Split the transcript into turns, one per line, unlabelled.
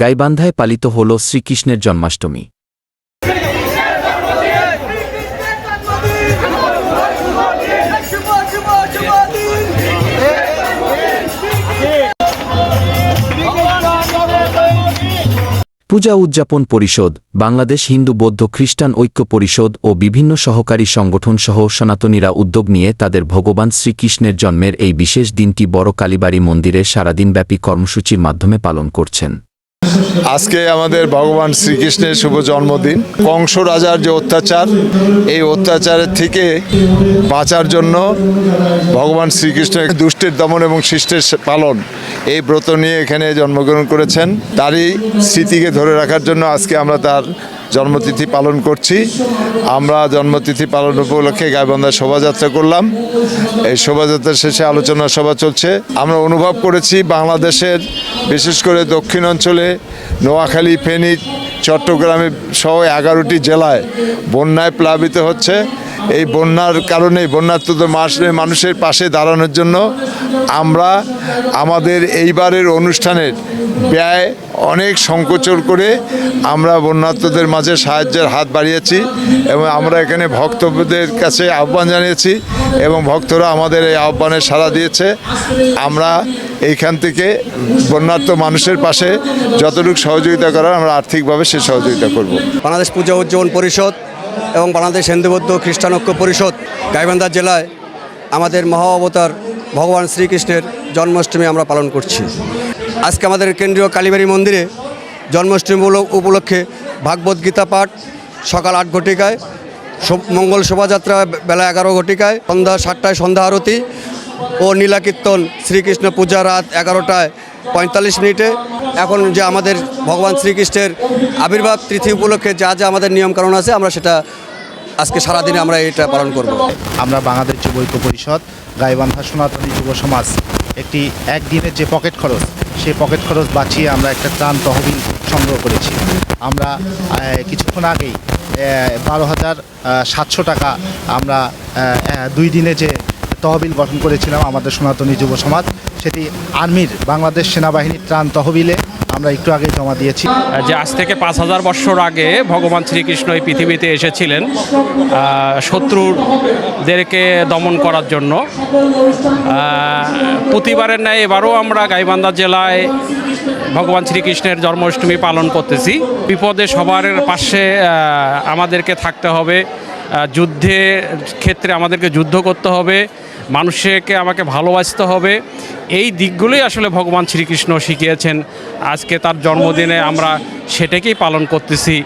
গাইবান্ধায় পালিত হল শ্রীকৃষ্ণের জন্মাষ্টমী। পূজা উদযাপন পরিষদ, বাংলাদেশ হিন্দু বৌদ্ধ খ্রিস্টান ঐক্য পরিষদ ও বিভিন্ন সহকারী সংগঠনসহ সনাতনীরা উদ্যোগ নিয়ে তাদের ভগবান শ্রীকৃষ্ণের জন্মের এই বিশেষ দিনটি বড় কালীবাড়ি মন্দিরে সারাদিনব্যাপী কর্মসূচির মাধ্যমে পালন করছেন।
আজকে আমাদের ভগবান শ্রীকৃষ্ণের শুভ জন্মদিন। কংস রাজার যে অত্যাচার, এই অত্যাচারের থেকে বাঁচার জন্য ভগবান শ্রীকৃষ্ণের দুষ্টের দমন এবং শিষ্টের পালন, এই ব্রত নিয়ে এখানে জন্মগ্রহণ করেছেন। তারই স্মৃতিকে ধরে রাখার জন্য আজকে আমরা তার জন্মতিথি পালন করছি। আমরা জন্মতিথি পালন উপলক্ষে গাইবান্ধায় শোভাযাত্রা করলাম। এই শোভাযাত্রা শেষে আলোচনা সভা চলছে। আমরা অনুভব করেছি বাংলাদেশের, বিশেষ করে দক্ষিণ অঞ্চলে, নোয়াখালী, ফেনী, চট্টগ্রামে সহ এগারোটি জেলায় বন্যায় প্লাবিত হচ্ছে। এই বন্যার কারণে বন্যার্থ মানুষের পাশে দাঁড়ানোর জন্য আমরা আমাদের এইবারের অনুষ্ঠানের ব্যয় অনেক সংকোচন করে আমরা বন্যার্থদের মাঝে সাহায্যের হাত বাড়িয়েছি এবং আমরা এখানে ভক্তদের কাছে আহ্বান জানিয়েছি এবং ভক্তরা আমাদের এই আহ্বানে সাড়া দিয়েছে। আমরা এইখান থেকে বন্যার্থ মানুষের পাশে যতটুকু সহযোগিতা করার আমরা আর্থিকভাবে সে সহযোগিতা করব।
বাংলাদেশ পূজা উদযাপন পরিষদ এবং বাংলাদেশ হিন্দু বৌদ্ধ খ্রিস্টান ঐক্য পরিষদ গাইবান্ধা জেলায় আমাদের মহা অবতার ভগবান শ্রীকৃষ্ণের জন্মাষ্টমী আমরা পালন করছি। আজকে আমাদের কেন্দ্রীয় কালীবাড়ি মন্দিরে জন্মাষ্টমী উপলক্ষে ভাগবত গীতা পাঠ সকাল আট ঘটিকায় মঙ্গল শোভাযাত্রা বেলা এগারো ঘটিকায়, সন্ধ্যা সাতটায় সন্ধ্যা আরতি ও নীলাকীর্তন শ্রীকৃষ্ণ পূজা রাত এগারোটায় পঁয়তাল্লিশ মিনিটে। এখন যে আমাদের ভগবান শ্রীকৃষ্ণের আবির্ভাব তিথি উপলক্ষে যা যা আমাদের নিয়মকানুন আছে আমরা সেটা আজকে সারাদিনে আমরা এটা পালন করব।
আমরা বাংলাদেশ যুব ঐক্য পরিষদ, গাইবান্ধা সনাতনী যুব সমাজ, একটি একদিনের যে পকেট খরচ, সেই পকেট খরচ বাঁচিয়ে আমরা একটা ত্রাণ তহবিল সংগ্রহ করেছি। আমরা কিছুক্ষণ আগেই বারো হাজার সাতশো টাকা আমরা দুই দিনে যে তহবিল গঠন করেছিলাম আমাদের সনাতনী যুব সমাজ, সেটি আর্মির, বাংলাদেশ সেনাবাহিনীর ত্রাণ তহবিলে আমরা একটু আগে জমা দিয়েছি।
যে আজ থেকে পাঁচ হাজার বৎসর আগে ভগবান শ্রীকৃষ্ণ এই পৃথিবীতে এসেছিলেন শত্রুদেরকে দমন করার জন্য। প্রতিবারের ন্যায় এবারও আমরা গাইবান্ধা জেলায় ভগবান শ্রীকৃষ্ণের জন্মাষ্টমী পালন করতেছি। বিপদে সবার পাশে আমাদেরকে থাকতে হবে। যুদ্ধের ক্ষেত্রে আমাদেরকে যুদ্ধ করতে হবে। মানুষকে আমাকে ভালোবাসতে হবে। এই দিকগুলোই আসলে ভগবান শ্রীকৃষ্ণ শিখিয়েছেন। আজকে তার জন্মদিনে আমরা সেটাকেই পালন করতেছি।